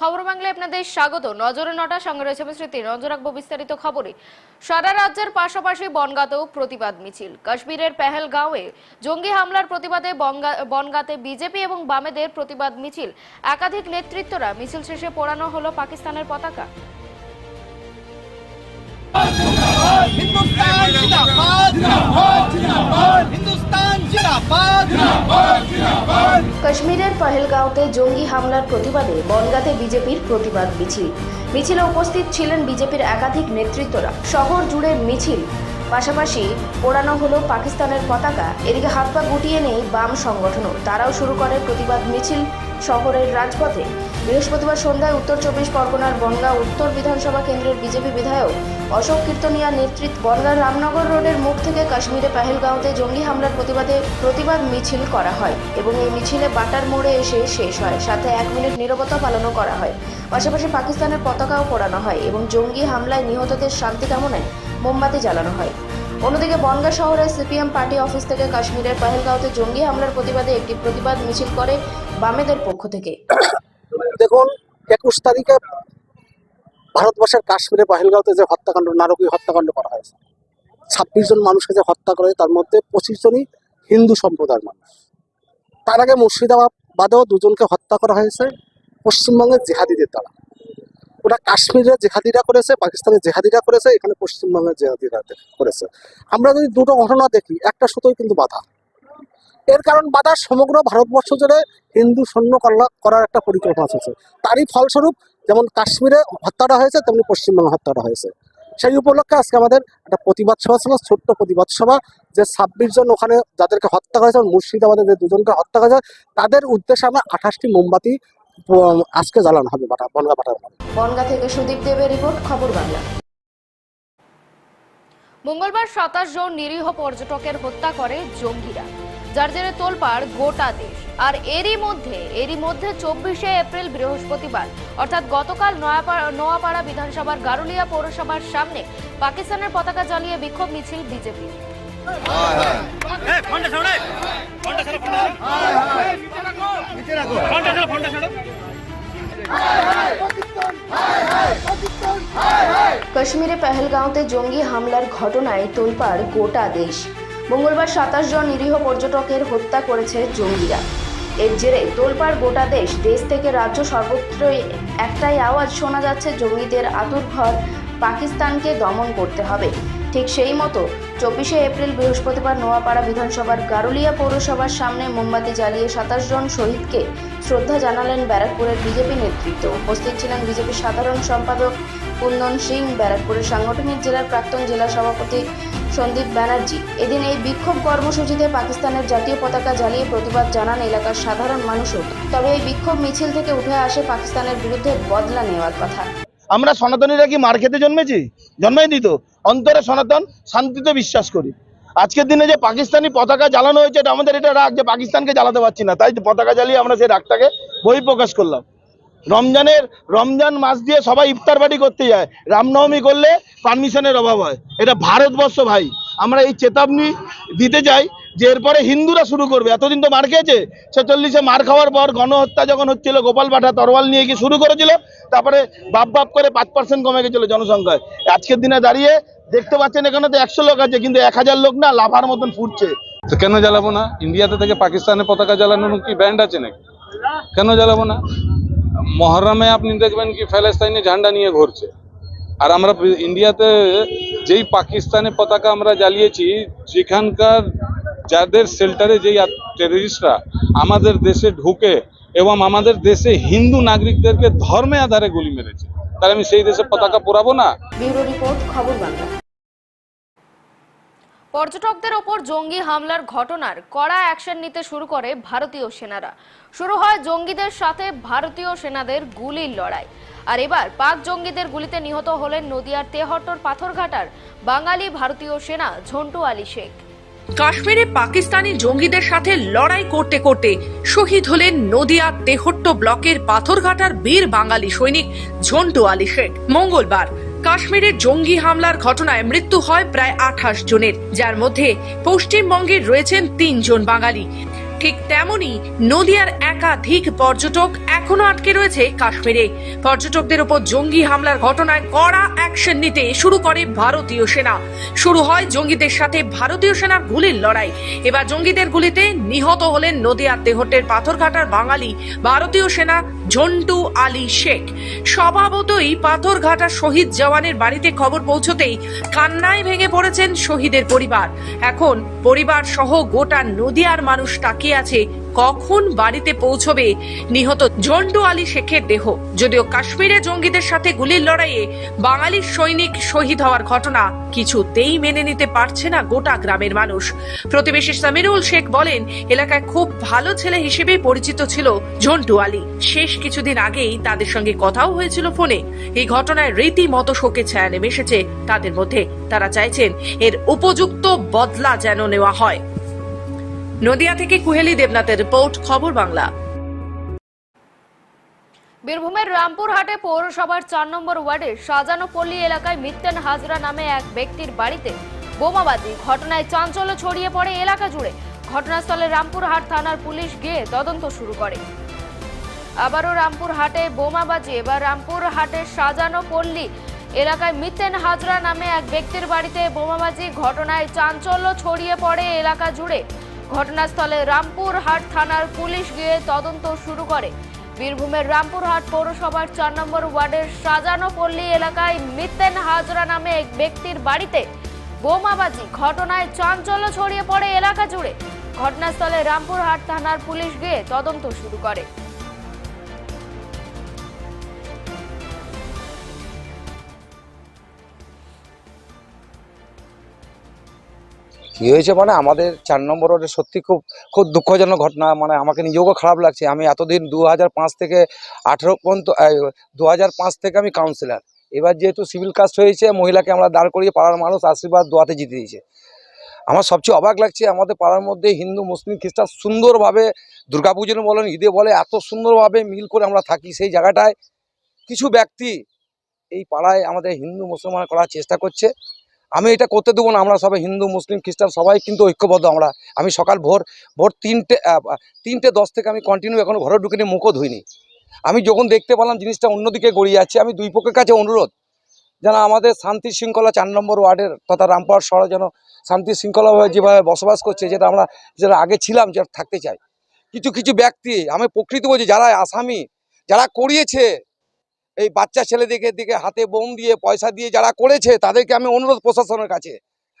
খবর বাংলায় আপনাদের স্বাগত। নজরে নটা, সঙ্গে রয়েছে স্মৃতি। নজর রাখব বিস্তারিত খবরে। সারা রাজ্যের পাশাপাশি বনগাতেও প্রতিবাদ মিছিল। কাশ্মীরের পেহেলগাঁওয়ে জঙ্গি হামলার প্রতিবাদে বনগাতে বিজেপি এবং বামেদের প্রতিবাদ মিছিল। একাধিক নেতৃত্বরা মিছিল শেষে পোড়ানো হলো পাকিস্তানের পতাকা। হিন্দুস্তান কাশ্মীরের পহেলগাঁওতে জঙ্গি হামলার প্রতিবাদে বনগাঁতে বিজেপির প্রতিবাদ মিছিল। মিছিলে উপস্থিত ছিলেন বিজেপির একাধিক নেতৃত্বরা। শহর জুড়ে মিছিল। পাশাপাশি পোড়ানো হলো পাকিস্তানের পতাকা। এদিকে হাত পা গুটিয়ে নেই বাম সংগঠনও। তারাও শুরু করে প্রতিবাদ মিছিল শহরের রাজপথে। বৃহস্পতিবার সন্ধ্যায় উত্তর চব্বিশ পরগনার বনগাঁ উত্তর বিধানসভা কেন্দ্রের বিজেপি বিধায়ক অশোক কীর্তনিয়া নেতৃত্ব বনগাঁ রামনগর রোডের মুখ থেকে কাশ্মীরে পাহেলগাঁওতে জঙ্গি হামলার প্রতিবাদে প্রতিবাদ মিছিল করা হয় এবং এই মিছিলে বাটার মোড়ে এসে শেষ হয়। সাথে এক মিনিট নীরবতা পালনও করা হয়। পাশাপাশি পাকিস্তানের পতাকাও পোড়ানো হয় এবং জঙ্গি হামলায় নিহতদের শান্তি কামনায় মোমবাতি জ্বালানো হয়। অন্যদিকে বনগাঁ শহরে সিপিএম পার্টি অফিস থেকে কাশ্মীরের পাহেলগাঁওতে জঙ্গি হামলার প্রতিবাদে একটি প্রতিবাদ মিছিল করে বামেদের পক্ষ থেকে। দেখুন, একুশ তারিখে ভারতবর্ষের কাশ্মীরে পাহেলগাঁওতে যে হত্যাকাণ্ড, নারকীয় হত্যাকাণ্ড করা হয়েছে, ছাব্বিশ জন মানুষকে যে হত্যা করে তার মধ্যে পঁচিশ জনই হিন্দু সম্প্রদায়ের মানুষ। তার আগে মুর্শিদাবাদেও দুজনকে হত্যা করা হয়েছে পশ্চিমবঙ্গের জেহাদিদের দ্বারা। ওটা কাশ্মীরে জেহাদিরা করেছে পাকিস্তানের জেহাদিরা করেছে, এখানে পশ্চিমবঙ্গের জেহাদিরা করেছে। আমরা যদি দুটো ঘটনা দেখি, একটা সুতোই কিন্তু বাধা। এর কারণ বাধা সমগ্র ভারতবর্ষ জুড়ে হিন্দু সৈন্য করা- করার একটা পরিকল্পনা চলছে। তারই ফলস্বরূপ যেমন কাশ্মীরে হত্যাটা হয়েছে তেমনি পশ্চিমবঙ্গে হত্যাটা হয়েছে। সেই উপলক্ষে আজকে আমাদের একটা প্রতিবাদ সভা ছিল ছোট্ট প্রতিবাদ সভা যে ছাব্বিশ জন ওখানে যাদেরকে হত্যা করেছে এবং মুর্শিদাবাদে যে দুজনকে হত্যা করেছে তাদের উদ্দেশ্যে আমরা আঠাশটি মোমবাতি আজকে জ্বালানো হবে বাটা বনগা বাটার নামে বনগা থেকে সুদীপ দেবের রিপোর্ট খবর বাংলা। মঙ্গলবার সাতাশ জন নিরীহ পর্যটকের হত্যা করে জঙ্গিরা। যার জেরে তোলপাড় গোটা দেশ। আর এরই মধ্যে এরই মধ্যে চব্বিশে এপ্রিল বৃহস্পতিবার অর্থাৎ গতকাল নয়াপাড়া নোয়াপাড়া বিধানসভার গারুলিয়া পৌরসভার সামনে পাকিস্তানের পতাকা জ্বালিয়ে বিক্ষোভ মিছিল বিজেপি। কাশ্মীরে পেহেলগাঁওতে জঙ্গি হামলার ঘটনায় তোলপাড় গোটা দেশ। মঙ্গলবার সাতাশ জন নিরীহ পর্যটকের হত্যা করেছে জঙ্গিরা। এর জেরে তোলপাড় গোটা দেশ দেশ থেকে রাজ্য সর্বত্রই একটাই আওয়াজ শোনা যাচ্ছে, জঙ্গিদের আতুরঘর পাকিস্তানকে দমন করতে হবে। ঠিক সেই মতো চব্বিশে এপ্রিল বৃহস্পতিবার নোয়াপাড়া বিধানসভার গারুলিয়া পৌরসভার সামনে মোমবাতি জ্বালিয়ে সাতাশ জন শহীদকে শ্রদ্ধা জানালেন ব্যারাকপুরের বিজেপি নেতৃত্ব। উপস্থিত ছিলেন বিজেপির সাধারণ সম্পাদক কুন্দন সিং, ব্যারাকপুরের সাংগঠনিক জেলার প্রাক্তন জেলা সভাপতি সন্দীপ ব্যানার্জি। এদিন এই বিক্ষোভ কর্মসূচিতে পাকিস্তানের জাতীয় পতাকা জ্বালিয়ে প্রতিবাদ জানান এলাকার সাধারণ মানুষও। তবে এই বিক্ষোভ মিছিল থেকে উঠে আসে পাকিস্তানের বিরুদ্ধে বদলা নেওয়ার কথা। আমরা সনাতনীরা কি মার খেতে জন্মেছি? জন্মাইনি তো। অন্তরে সনাতন, শান্তিতে বিশ্বাস করি। আজকের দিনে যে পাকিস্তানি পতাকা জ্বালানো হয়েছে, এটা আমাদের এটা রাগ যে পাকিস্তানকে জ্বালাতে পারছি না। তাই পতাকা জ্বালিয়ে আমরা সেই রাগটাকে বহিঃপ্রকাশ করলাম। রমজানের, রমজান মাস দিয়ে সবাই ইফতার পার্টি করতে যায়। রামনবমী করলে পারমিশনের অভাব হয়। এটা ভারতবর্ষ ভাই। আমরা এই চেতাবনী দিতে চাই যে এরপরে হিন্দুরা শুরু করবে। এতদিন তো মার খেয়েছে। ছেচল্লিশে মার খাওয়ার পর গণহত্যা যখন হচ্ছিল, গোপাল পাঠা তরোয়াল নিয়ে গিয়ে শুরু করেছিল, তারপরে বাপ বাপ করে পাঁচ পার্সেন্ট কমে গেছিল জনসংখ্যায়। আজকের দিনে দাঁড়িয়ে দেখতে পাচ্ছেন এখানে তো একশো লোক আছে, কিন্তু এক হাজার লোক না লাভার মতন ফুটছে। কেন জ্বালাবো না? ইন্ডিয়াতে থেকে পাকিস্তানের পতাকা জ্বালানোর কি ব্যান্ড আছে নাকি? কেন জ্বালাবো না? মহরমে আপনি দেখবেন কি ফ্যালেস্তাইনে ঝান্ডা নিয়ে ঘুরছে। আর আমরা ইন্ডিয়াতে যেই পাকিস্তানের পতাকা আমরা জ্বালিয়েছি, যেখানকার যাদের শেল্টারে যেই টেররিস্টরা আমাদের দেশে ঢুকে এবং আমাদের দেশে হিন্দু নাগরিকদেরকে ধর্মে আধারে গুলি মেরেছে, তাহলে আমি সেই দেশে পতাকা পোড়াবো না? ব্যুরো রিপোর্ট, খবর বাংলা। পর্যটকদের ওপর জঙ্গি হামলার ঘটনার কড়া অ্যাকশন নিতে শুরু করে ভারতীয় সেনারা। শুরু হয় জঙ্গিদের সাথে ভারতীয় সেনাদের গুলির লড়াই। আর এবার পাক জঙ্গিদের গুলিতে নিহত হলেন নদিয়ার তেহট্টর পাথরঘাটার বাঙালি ভারতীয় সেনা ঝন্টু আলী শেখ। কাশ্মীরে পাকিস্তানি জঙ্গিদের সাথে লড়াই করতে করতে শহীদ হলেন নদিয়া তেহট্ট ব্লকের পাথরঘাটার বীর বাঙালি সৈনিক ঝন্টু আলী শেখ। মঙ্গলবার কাশ্মীরের জঙ্গি হামলার ঘটনায় মৃত্যু হয় প্রায় আঠাশ জনের, যার মধ্যে পশ্চিমবঙ্গের রয়েছেন তিনজন বাঙালি। ঠিক তেমনি নদিয়ার একাধিক পর্যটক এখনও আটকে রয়েছে কাশ্মীরে। পর্যটকদের উপর জঙ্গি হামলার ঘটনায় কড়া অ্যাকশন নিতে শুরু করে ভারতীয় সেনা। শুরু হয় জঙ্গিদের সাথে ভারতীয় সেনার গুলির লড়াই। এবার জঙ্গিদের গুলিতে নিহত হলেন নদিয়ার তেহট্টের পাথরঘাটার বাঙালি ভারতীয় সেনা ঝন্টু আলী শেখ। স্বভাবতই পাথরঘাটা শহীদ জওয়ানের বাড়িতে খবর পৌঁছতেই কান্নায় ভেঙে পড়েছেন শহীদের পরিবার। এখন পরিবার সহ গোটা নদিয়ার মানুষ তাকিয়ে আছে, কখন বাড়িতে পৌঁছবে? নিহত ঝন্টু আলী শেখের দেহ। যদিও কাশ্মীরে জঙ্গিদের সাথে গুলির লড়াইয়ে বাঙালি সৈনিক শহীদ হওয়ার ঘটনা কিছুতেই মেনে নিতে পারছে না গোটা গ্রামের মানুষ। প্রতিবেশী সামিরুল শেখ বলেন, এলাকায় খুব ভালো ছেলে হিসেবে পরিচিত ছিল ঝন্টু আলী। শেষ কিছুদিন আগেই তাদের সঙ্গে কথাও হয়েছিল ফোনে। এই ঘটনায় রীতিমতো শোকে ছায়া নেমে এসেছে তাদের মধ্যে। তারা চাইছেন এর উপযুক্ত বদলা যেন নেওয়া হয়। নদিয়া থেকে কুহেলি দেবনাথের রিপোর্ট, খবর বাংলা। বীরভূমের রামপুরহাটে পৌরসভার চার নম্বর ওয়ার্ডের সাজানো পল্লী এলাকায় মিত্তেন হাজরা নামে এক ব্যক্তির বাড়িতে বোমাবাজি। ঘটনায় চাঞ্চল্য ছড়িয়ে পড়ে এলাকা জুড়ে। ঘটনাস্থলে রামপুরহাট থানার পুলিশ গিয়ে তদন্ত শুরু করে। আবারও রামপুরহাটে বোমাবাজি। এবার রামপুরহাটের সাজানো পল্লী এলাকায় মিতেন হাজরা নামে এক ব্যক্তির বাড়িতে বোমাবাজি। ঘটনায় চাঞ্চল্য ছড়িয়ে পড়ে এলাকা জুড়ে। ঘটনাস্থলে রামপুরহাট থানার পুলিশ গিয়ে তদন্ত শুরু করে। বীরভূমের রামপুরহাট পৌরসভার চার নম্বর ওয়ার্ডের সাজানো পল্লী এলাকায় মিতেন হাজরা নামে এক ব্যক্তির বাড়িতে বোমাবাজি ঘটনায় চাঞ্চল্য ছড়িয়ে পড়ে এলাকা জুড়ে। ঘটনাস্থলে রামপুরহাট থানার পুলিশ গিয়ে তদন্ত শুরু করে। কি হয়েছে মানে আমাদের চার নম্বর ওয়ার্ডে সত্যি খুব খুব দুঃখজনক ঘটনা মানে আমাকে নিজেও খারাপ লাগছে। আমি এতদিন দু হাজার পাঁচ থেকে আঠেরো পর্যন্ত দু হাজার পাঁচ থেকে আমি কাউন্সিলর এবার যেহেতু সিভিল কাস্ট হয়েছে, মহিলাকে আমরা দাঁড় করিয়ে পাড়ার মানুষ আশীর্বাদ দোয়াতে জিতে দিয়েছে। আমার সবচেয়ে অবাক লাগছে, আমাদের পাড়ার মধ্যে হিন্দু, মুসলিম, খ্রিস্টান সুন্দরভাবে দুর্গাপুজো বলেন ঈদে বলে, এত সুন্দরভাবে মিল করে আমরা থাকি সেই জায়গাটায়। কিছু ব্যক্তি এই পাড়ায় আমাদের হিন্দু, মুসলমান করার চেষ্টা করছে। আমি এটা করতে দেবো না, আমরা সবাই হিন্দু, মুসলিম, খ্রিস্টান, সবাই কিন্তু ঐক্যবদ্ধ আমরা। আমি সকাল ভোর ভোর তিনটে তিনটে দশ থেকে আমি কন্টিনিউ এখন ঘরে ঢুকে নিয়ে মুখও ধুইনি। আমি যখন দেখতে পেলাম জিনিসটা অন্যদিকে গড়িয়ে যাচ্ছে, আমি দুই পক্ষের কাছে অনুরোধ, যেন আমাদের শান্তি শৃঙ্খলা চার নম্বর ওয়ার্ডের তথা রামপাড় শহরে যেন শান্তি শৃঙ্খলাভাবে যেভাবে বসবাস করছে, যেটা আমরা, যেটা আগে ছিলাম, যেটা থাকতে চাই। কিছু কিছু ব্যক্তি, আমি প্রকৃত বলছি, যারা আসামি, যারা করিয়েছে এই বাচ্চা ছেলেদেরকে দিকে হাতে বোম দিয়ে পয়সা দিয়ে যারা করেছে, তাদেরকে আমি অনুরোধ প্রশাসনের কাছে।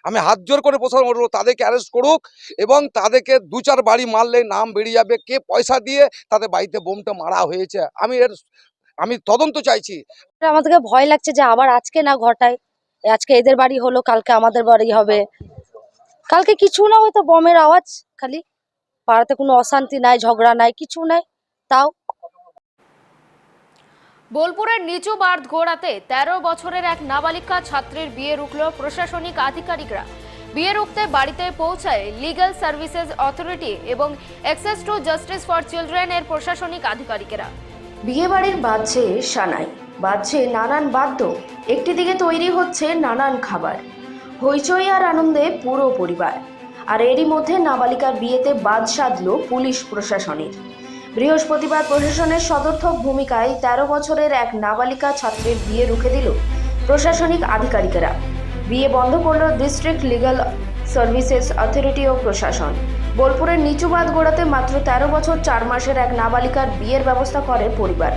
আমি হাত জোর করে প্রশাসন অনুরোধ, তাদেরকে অ্যারেস্ট করুক এবং তাদেরকে দু চার বাড়ি মারলে নাম বেরিয়ে যাবে, কে পয়সা দিয়ে তাদের বাড়িতে বোমটা মারা হয়েছে, আমি এর, আমি তদন্ত চাইছি। আমাদেরকে ভয় লাগছে যে আবার আজকে না ঘটায়, আজকে এদের বাড়ি হলো, কালকে আমাদের বাড়ি হবে। কালকে কিছু না, হয়তো বমের আওয়াজ, খালি। পাড়াতে কোনো অশান্তি নাই, ঝগড়া নাই, কিছু নাই, তাও বোলপুরের নিচু বার্ধ গোড়াতে তেরো বছরের এক নাবালিকা ছাত্রীর বিয়ে রুখল প্রশাসনিক আধিকারিকরা। বিয়ে রুখতে বাড়িতে পৌঁছায় লিগ্যাল সার্ভিসেস অথরিটি এবং access to justice for children এর প্রশাসনিক আধিকারিকেরা। বিয়েবাড়ির বাজছে সানাই। বাজছে নানান বাদ্য। একটি দিকে তৈরি হচ্ছে নানান খাবার। হইচই আর আনন্দে পুরো পরিবার। আর এরই মধ্যে নাবালিকার বিয়েতে বাদ সাধল পুলিশ প্রশাসনের। বৃহস্পতিবার প্রশাসনের সদর্থক ভূমিকায় তেরো বছরের এক নাবালিকা ছাত্রের বিয়ে রুখে দিল প্রশাসনিক আধিকারিকেরা। বিয়ে বন্ধ করল ডিস্ট্রিক্ট লিগ্যাল সার্ভিসেস অথরিটি ও প্রশাসন। বোলপুরের নিচুবাদ গোড়াতে মাত্র তেরো বছর চার মাসের এক নাবালিকার বিয়ের ব্যবস্থা করে পরিবার।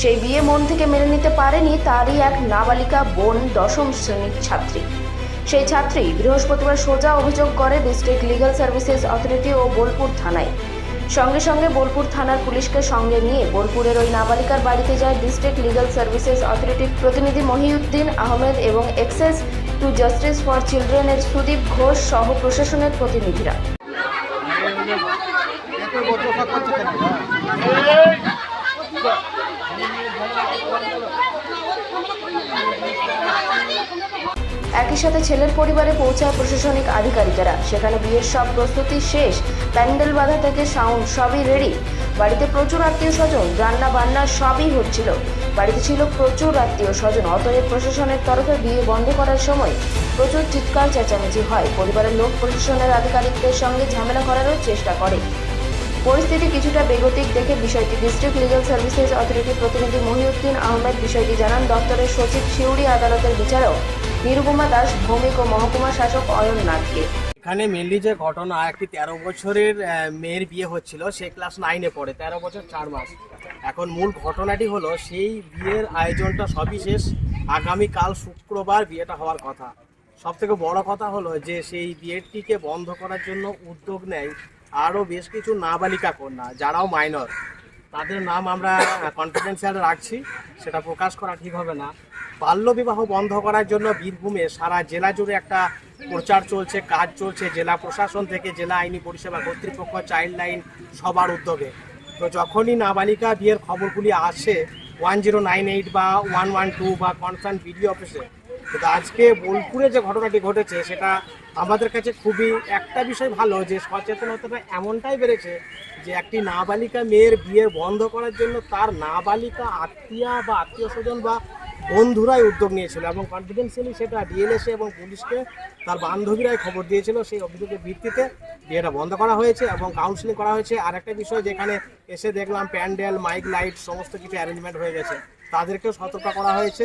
সেই বিয়ে মন থেকে মেনে নিতে পারেনি তারই এক নাবালিকা বোন দশম শ্রেণির ছাত্রী। সেই ছাত্রী বৃহস্পতিবার সোজা অভিযোগ করে ডিস্ট্রিক্ট লিগ্যাল সার্ভিসেস অথরিটি ও বোলপুর থানায়। সঙ্গে সঙ্গে বোলপুর থানার পুলিশকে সঙ্গে নিয়ে বোলপুরের ওই নাবালিকার বাড়িতে যায় ডিস্ট্রিক্ট লিগাল সার্ভিসেস অথরিটির প্রতিনিধি মহিউদ্দিন আহমেদ এবং এক্সেস টু জাস্টিস ফর চিলড্রেনের সুদীপ ঘোষ সহ প্রশাসনের প্রতিনিধিরা। একই সাথে ছেলের পরিবারে পৌঁছায় প্রশাসনিক আধিকারিকেরা। সেখানে বিয়ের সব প্রস্তুতি শেষ, প্যান্ডেল বাঁধা থেকে সাউন্ড সবই রেডি বাড়িতে প্রচুর আত্মীয় স্বজন রান্না বান্না সবই হচ্ছিল। বাড়িতে ছিল প্রচুর আত্মীয় স্বজন, অতএব প্রশাসনের তরফে বিয়ে বন্ধ করার সময় প্রচুর চিৎকার চেঁচামেচি হয়। পরিবারের লোক প্রশাসনের আধিকারিকদের সঙ্গে ঝামেলা করারও চেষ্টা করে। পরিস্থিতি কিছুটা বেগতিক দেখে বিষয়টি ডিস্ট্রিক্ট লিগ্যাল সার্ভিসেস অথরিটি প্রতিনিধি মহিউদ্দিন আহমেদ বিষয়টি জানান। দপ্তরের সচিব শিউড়ি আদালতের বিচারক নিরুপমা দাস, ভৌমিক ও মহকুমা শাসক অয়ন নাথকে। এখানে মেনলি যে ঘটনা, একটি তেরো বছরের মেয়ের বিয়ে হচ্ছিল, সে ক্লাস নাইনে পড়ে, তেরো বছর চার মাস। এখন মূল ঘটনাটি হলো, সেই বিয়ের আয়োজনটা সবই শেষ, আগামীকাল শুক্রবার বিয়েটা হওয়ার কথা। সব থেকে বড় কথা হলো যে, সেই বিয়েটিকে বন্ধ করার জন্য উদ্যোগ নেয় আরও বেশ কিছু নাবালিকা কন্যা, যারাও মাইনর তাদের নাম আমরা কনফিডেন্সিয়াল রাখছি, সেটা প্রকাশ করা ঠিক হবে না। বাল্যবিবাহ বন্ধ করার জন্য বীরভূমে সারা জেলা জুড়ে একটা প্রচার চলছে, কাজ চলছে জেলা প্রশাসন থেকে জেলা আইনি পরিষেবা কর্তৃপক্ষ, চাইল্ড লাইন সবার উদ্যোগে। তো যখনই নাবালিকা বিয়ের খবরগুলি আসে, ওয়ান জিরো নাইন এইট বা ওয়ান ওয়ান টু বা কনসার্ন বিডিও অফিসে, কিন্তু আজকে বোলপুরে যে ঘটনাটি ঘটেছে, সেটা আমাদের কাছে খুবই একটা বিষয় ভালো যে সচেতনতাটা এমনটাই বেড়েছে যে একটি নাবালিকা মেয়ের বিয়ে বন্ধ করার জন্য তার নাবালিকা আত্মীয়া বা আত্মীয় স্বজন বা বন্ধুরাই উদ্যোগ নিয়েছিল এবং কনফিডেন্সিয়ালি সেটা ডিএলএসএ এবং পুলিশকে তার বান্ধবীরাই খবর দিয়েছিল সেই অভিযোগের ভিত্তিতে বিয়েটা বন্ধ করা হয়েছে এবং কাউন্সিলিং করা হয়েছে। আর একটা বিষয় যেখানে এসে দেখলাম প্যান্ডেল মাইক লাইট সমস্ত কিছু অ্যারেঞ্জমেন্ট হয়ে গেছে। তাদেরকেও সতর্ক করা হয়েছে।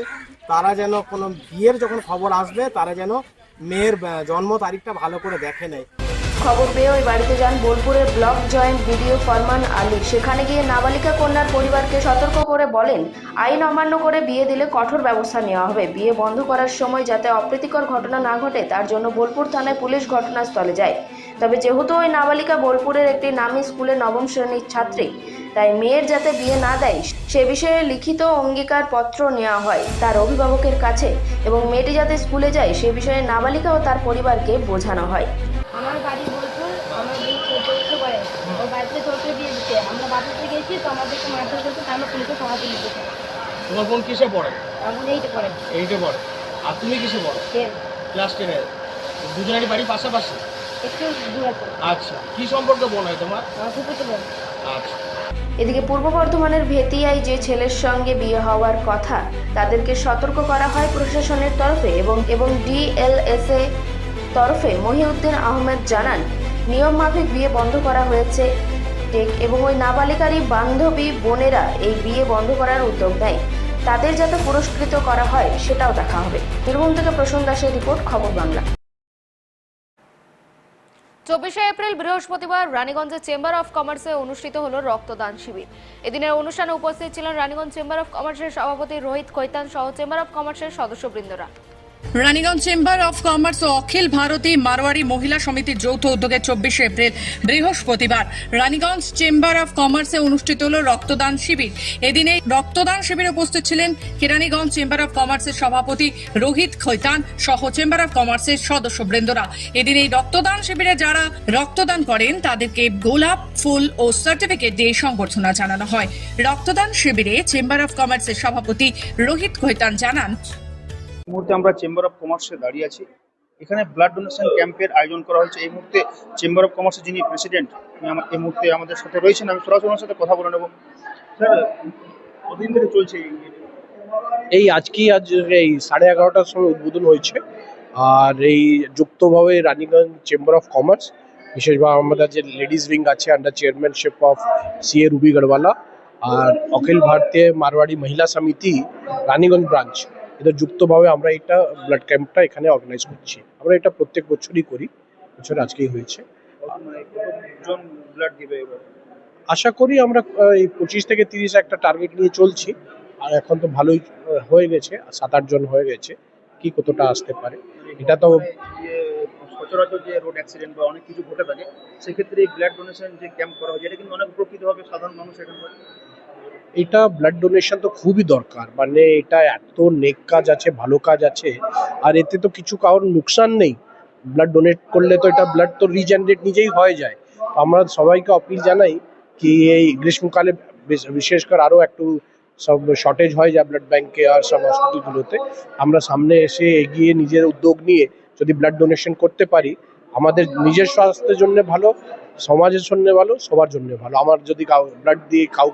তারা যেন কোনো বিয়ের যখন খবর আসবে, তারা যেন মেয়ের জন্ম তারিখটা ভালো করে দেখে নেয়। খবর পেয়ে ওই বাড়িতে যান বোলপুরের ব্লক জয়েন্ট বিডিও ফরমান আলী। সেখানে গিয়ে নাবালিকা কন্যার পরিবারকে সতর্ক করে বলেন, আইন অমান্য করে বিয়ে দিলে কঠোর ব্যবস্থা নেওয়া হবে। বিয়ে বন্ধ করার সময় যাতে অপ্রীতিকর ঘটনা না ঘটে, তার জন্য বোলপুর থানায় পুলিশ ঘটনাস্থলে যায়। তবে যেহেতু ওই নাবালিকা বোলপুরের একটি নামী স্কুলে নবম শ্রেণির ছাত্রী, তাই মেয়ের যাতে বিয়ে না দেয়, সে বিষয়ে লিখিত অঙ্গীকার পত্র নেওয়া হয় তার অভিভাবকের কাছে এবং মেয়েটি যাতে স্কুলে যায়, সে বিষয়ে নাবালিকা ও তার পরিবারকে বোঝানো হয়। আমার বাড়ি বোলপুর আমার বোন চোদ্দ বছর বয়স ওর বাড়িতে চোখে বিয়ে দিতে আমরা বাড়িতে গেছি তো আমাদেরকে মারধর করতে তো আমরা পুলিশে তোমার বোন কিসে পড়ে? এইটা করে এইটে পড়ে। আর তুমি কিসে পড়ো? ক্লাস টেনে দুজনেরই বাড়ি পাশাপাশি? একটু আচ্ছা কি সম্পর্কে বোন হয় তোমার? আমার ফুপুতে বোন। আচ্ছা। এদিকে পূর্ব বর্ধমানের ভেতিয়ায় যে ছেলের সঙ্গে বিয়ে হওয়ার কথা তাদেরকে সতর্ক করা হয় প্রশাসনের তরফে এবং এবং ডিএলএসএ তরফে মহিউদ্দিন আহমেদ জানান নিয়ম মাফিক বিয়ে বন্ধ করা হয়েছে টেক এবং ওই নাবালিকারই বান্ধবী বোনেরা এই বিয়ে বন্ধ করার উদ্যোগ নেয়। তাদের যাতে পুরস্কৃত করা হয়, সেটাও দেখা হবে। বীরভূম থেকে প্রসন্ন দাসের রিপোর্ট, খবর বাংলা। চব্বিশে এপ্রিল বৃহস্পতিবার রানীগঞ্জের চেম্বার অফ কমার্সে অনুষ্ঠিত হলো রক্তদান শিবির। এদিনের অনুষ্ঠানে উপস্থিত ছিলেন রানীগঞ্জ চেম্বার অফ কমার্সের সভাপতি রোহিত কৈতান সহ চেম্বার অফ কমার্সের সদস্যবৃন্দরা। রানীগঞ্জ চেম্বার অফ কমার্স ও অখিল ভারতী মারোয়ারি মহিলা সমিতির যৌথ উদ্যোগে চব্বিশে এপ্রিল বৃহস্পতিবার রানীগঞ্জ চেম্বার অফ কমার্সে অনুষ্ঠিত হল রক্তদান শিবির। এদিন এই রক্তদান শিবিরে উপস্থিত ছিলেন কেরানীগঞ্জ চেম্বার অফ কমার্সের সভাপতি রোহিত খৈতান সহ চেম্বার অফ কমার্সের সদস্যবৃন্দরা। এদিন এই রক্তদান শিবিরে যারা রক্তদান করেন, তাদেরকে গোলাপ, ফুল ও সার্টিফিকেট দিয়ে সংবর্ধনা জানানো হয়। রক্তদান শিবিরে চেম্বার অফ কমার্সের সভাপতি রোহিত খৈতান জানান মুহূর্তে আমরা চেম্বার অফ কমার্সে দাঁড়িয়ে আছি। এখানে ব্লাড ডোনেশন ক্যাম্পের আয়োজন করা হয়েছে এই মুহূর্তে চেম্বার অফ কমার্সের যিনি প্রেসিডেন্ট এই মুহূর্তে আমাদের সাথে রয়েছেন। আমি সরাসরি ওনার সাথে কথা বলে নেব। স্যার কদিন ধরে চলছে এই এই আজকেই আজ এই সাড়ে এগারোটার সময় উদ্বোধন হয়েছে। আর এই যুক্তভাবে রানীগঞ্জ চেম্বার অফ কমার্স বিশেষভাবে আমাদের যে লেডিস উইং আছে under chairmanship of C A Ruby Garhwala আর অখিল ভারতীয় মারওয়াড়ি মহিলা সমিতি রানীগঞ্জ ব্রাঞ্চ এদের যুক্তভাবে আমরা এটা ব্লাড ক্যাম্পটা এখানে অর্গানাইজ করছি। আমরা এটা প্রত্যেক বছরই করি বছর আজকেই হয়েছে। মানে আশা করি আমরা এই পঁচিশ থেকে তিরিশ একটা টার্গেট নিয়ে চলছি। আর এখন তো ভালোই হয়ে গেছে সাত আট জন হয়ে গেছে। কি কতটা আসতে পারে? এটা তো সচরাচর যে রোড অ্যাক্সিডেন্ট বা অনেক কিছু ঘটে থাকে সেক্ষেত্রে এই ব্লাড ডোনেশন যে ক্যাম্প করা হয় এটা কিন্তু অনেক উপকৃত হবে সাধারণ মানুষ এখানকার। এটা ব্লাড ডোনেশন তো খুবই দরকার। মানে এটা এত নেক কাজ আছে, ভালো কাজ আছে, আর এতে তো কিছু কারোর নুকসান নেই। ব্লাড ডোনেট করলে তো এটা ব্লাড তো রিজেনারেট নিজেই হয়ে যায়। আমরা সবাইকে অপিল জানাই কি এই গ্রীষ্মকালে বিশেষ করে আরও একটু সব শর্টেজ হয়ে যায় ব্লাড ব্যাংকে আর সব হসপিটালগুলোতে আমরা সামনে এসে এগিয়ে নিজের উদ্যোগ নিয়ে যদি ব্লাড ডোনেশন করতে পারি আমাদের নিজের স্বাস্থ্যের জন্য ভালো, সমাজের জন্য ভালো, সবার জন্য ভালো। আমার যদি কাউ ব্লাড দিয়ে কাউ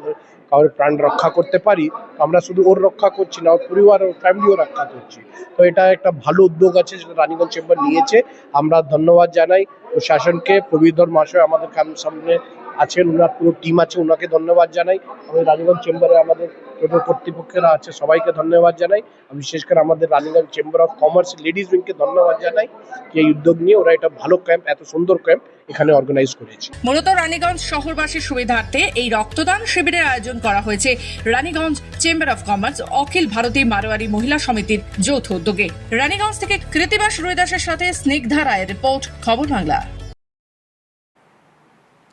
কাউর প্রাণ রক্ষা করতে পারি, আমরা শুধু ওর রক্ষা করছি না, ওর পরিবার, ওর ফ্যামিলিও রক্ষা করছি। তো এটা একটা ভালো উদ্যোগ আছে যেটা রানীগঞ্জ চেম্বার নিয়েছে। আমরা ধন্যবাদ জানাই প্রশাসনকে, প্রবীরধর মাসে আমাদের সামনে আছেন ওনার পুরো টিম আছে ওনাকে ধন্যবাদ জানাই। আমাদের রানীগঞ্জ চেম্বারে আমাদের টোটাল কর্তৃপক্ষেরা আছে, সবাইকে ধন্যবাদ জানাই। বিশেষ করে আমাদের Raniganj chamber of commerce ladies উইংকে ধন্যবাদ জানাই যে এই উদ্যোগ নিয়ে ওরা এটা ভালো ক্যাম্প এত সুন্দর ক্যাম্প এখানে অর্গানাইজ করেছে। মূলত রানীগঞ্জ শহরবাসীর সুবিধার্থে এই রক্তদান শিবিরের আয়োজন করা হয়েছে Raniganj chamber of commerce Akhil Bharati Marwari Mahila সমিতির যৌথ উদ্যোগে। রানীগঞ্জ থেকে কৃতিবাস রুইদাসের সাথে স্নিগ্ধা রায়ের রিপোর্ট, খবর বাংলা।